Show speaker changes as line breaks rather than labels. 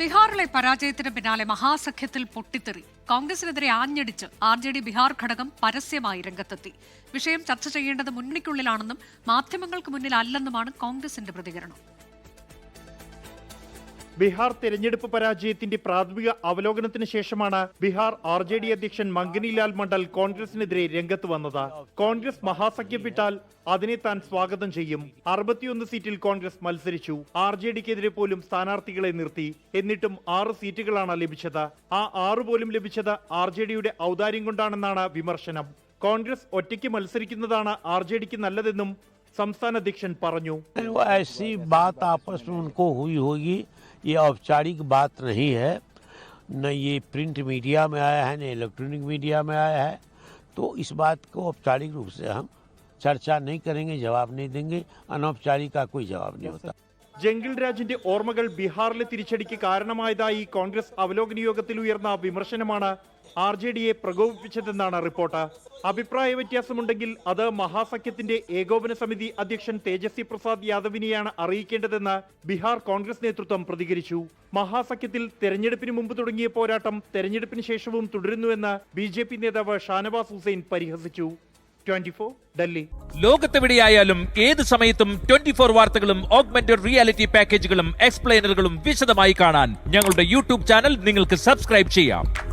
ബീഹാറിലെ പരാജയത്തിന് പിന്നാലെ മഹാസഖ്യത്തിൽ പൊട്ടിത്തെറി. കോൺഗ്രസിനെതിരെ ആഞ്ഞടിച്ച് ആർ ജെ ഡി ബീഹാർ ഘടകം പരസ്യമായി രംഗത്തെത്തി. വിഷയം ചർച്ച ചെയ്യേണ്ടത് മുന്നണിക്കുള്ളിലാണെന്നും മാധ്യമങ്ങൾക്ക് മുന്നിൽ അല്ലെന്നുമാണ് കോൺഗ്രസിന്റെ പ്രതികരണം.
ബീഹാർ തെരഞ്ഞെടുപ്പ് പരാജയത്തിന്റെ പ്രാഥമിക അവലോകനത്തിന് ശേഷമാണ് ബീഹാർ ആർ ജെ ഡി അധ്യക്ഷൻ മംഗനിലാൽ മണ്ഡൽ കോൺഗ്രസിനെതിരെ രംഗത്ത് വന്നത് കോൺഗ്രസ് മഹാസഖ്യം വിട്ടാൽ അതിനെ താൻ സ്വാഗതം ചെയ്യും അറുപത്തിയൊന്ന് സീറ്റിൽ കോൺഗ്രസ് മത്സരിച്ചു ആർ ജെ ഡിക്കെതിരെ പോലും സ്ഥാനാർത്ഥികളെ നിർത്തി എന്നിട്ടും ആറ് സീറ്റുകളാണ് ലഭിച്ചത് ആ ആറ് പോലും ലഭിച്ചത് ആർ ജെ ഡിയുടെ ഔദാര്യം കൊണ്ടാണെന്നാണ് വിമർശനം കോൺഗ്രസ് ഒറ്റയ്ക്ക് മത്സരിക്കുന്നതാണ് ആർ ജെ ഡിക്ക് നല്ലതെന്നും സംസ്ഥാന അധ്യക്ഷൻ പറഞ്ഞു
वो ऐसी बात आपस में उनको हुई होगी ये औपचारिक बात नहीं है न ये प्रिंट मीडिया में आया है न इलेक्ट्रॉनिक मीडिया में आया है तो इस बात को औपचारिक रूप से हम चर्चा नहीं करेंगे जवाब नहीं देंगे अनौपचारिक का कोई जवाब नहीं होता
ജംഗിൾ രാജിന്റെ ഓർമ്മകൾ ബീഹാറിലെ തിരിച്ചടിക്ക് കാരണമായതായി കോൺഗ്രസ് അവലോകന യോഗത്തിൽ ഉയർന്ന വിമർശനമാണ് ആർ ജെ ഡിയെ പ്രകോപിപ്പിച്ചതെന്നാണ് റിപ്പോർട്ട്. അഭിപ്രായ വ്യത്യാസമുണ്ടെങ്കിൽ അത് മഹാസഖ്യത്തിന്റെ ഏകോപന സമിതി അധ്യക്ഷൻ തേജസ്വി പ്രസാദ് യാദവിനെയാണ് അറിയിക്കേണ്ടതെന്ന് ബീഹാർ കോൺഗ്രസ് നേതൃത്വം പ്രതികരിച്ചു. മഹാസഖ്യത്തിൽ തെരഞ്ഞെടുപ്പിന് മുമ്പ് തുടങ്ങിയ പോരാട്ടം തെരഞ്ഞെടുപ്പിന് ശേഷവും തുടരുന്നുവെന്ന് ബി ജെ പി നേതാവ് ഷാനവാസ് ഹുസൈൻ പരിഹസിച്ചു. ഡൽഹി.
ലോകത്തെവിടെയായാലും ഏത് സമയത്തും ട്വന്റി ഫോർ വാർത്തകളും ഓഗ്മെന്റഡ് റിയാലിറ്റി പാക്കേജുകളും എക്സ്പ്ലെയിനറുകളും വിശദമായി കാണാൻ ഞങ്ങളുടെ യൂട്യൂബ് ചാനൽ നിങ്ങൾക്ക് സബ്സ്ക്രൈബ് ചെയ്യാം.